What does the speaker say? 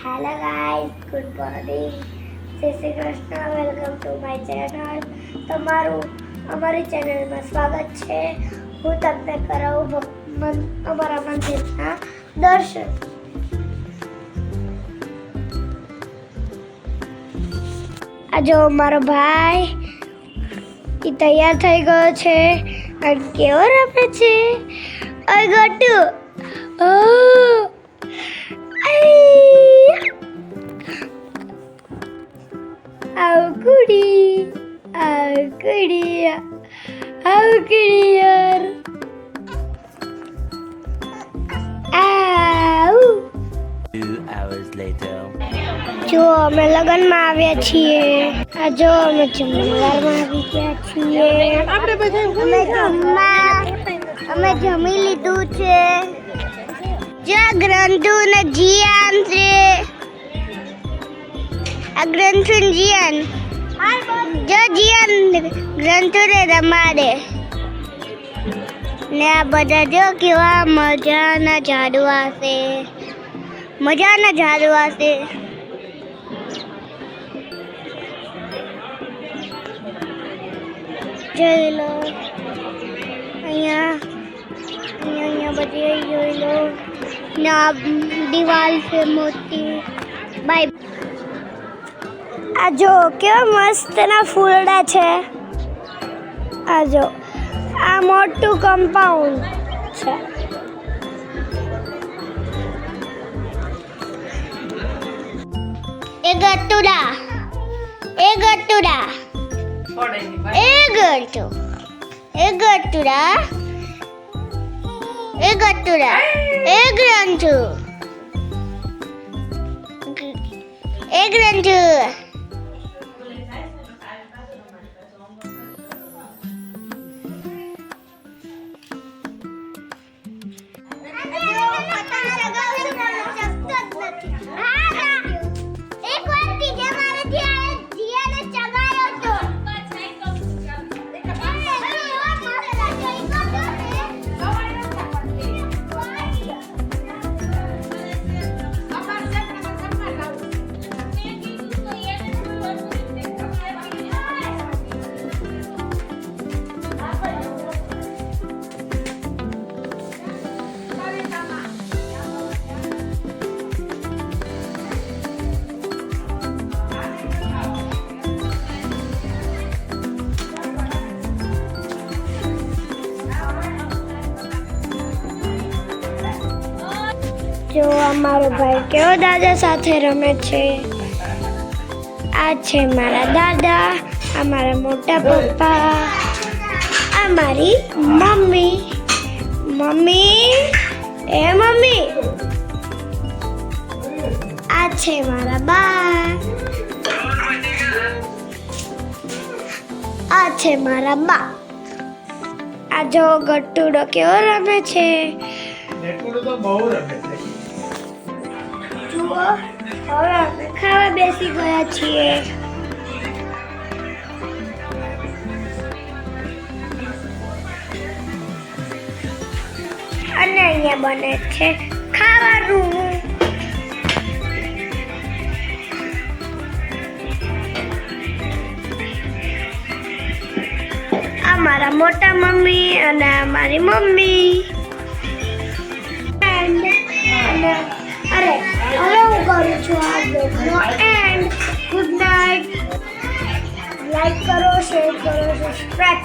Hello guys good morning Jai Shri Krishna welcome to my channel તમારું અમારી ચેનલમાં સ્વાગત છે હું તમને કરાવું અમારા મંદિરના દર્શન આ જો મારો ભાઈ એ તૈયાર થઈ ગયો છે અને કેવો રમે છે ઓય ગટુ કુડી યાર આવ Two hours later. જો અમે લગ્નમાં આવ્યા છીએ. આ જો અમે જમણવારમાં આવી ગયા છીએ અમે જમવા અમે જમી લીધું છે. જો ગ્રંથુ ને જીયાન છે. આ ગ્રંથુ ને જીયાન. જો જીયાન ગ્રંથોને રમાડે ને આ બધા જો કેવા મજાના ઝાડવા છે. મજાના ઝાડવા છે. જોઈ લો. અહીંયા અહીંયા અહીંયા બધી જોઈ લો. ને દિવાલ છે મોટી. આ જો, કેવા મસ્ત ના ફૂલડા છે. આ જો, આ મોટું કમ્પાઉન્ડ છે. એ ગટુડા એ ગટુડા એ ગટુ એ ગટુડા એ ગટુડા એ ગ્રંથુ એ ગ્રંથુ. જો અમારો ભાઈ કેવો દાદા સાથે રમે છે? આ છે મારા દાદા, આ મારા મોટા પપ્પા, આ મારી મમ્મી. મમ્મી? એ મમ્મી? આ છે મારા બા. આ છે મારા બા. આ જો ગટ્ટુડો કેવો રમે છે? ગટ્ટુડો તો બહુ રમે છે. જુઓ હવે અમે ખાવા બેસી ગયા છીએ. અને અહીંયા બને છે ખાવાનું. મારા મોટા મમ્મી અને મારી મમ્મી. અરે Hello, guys, to our vlog and good night. Like share करो, subscribe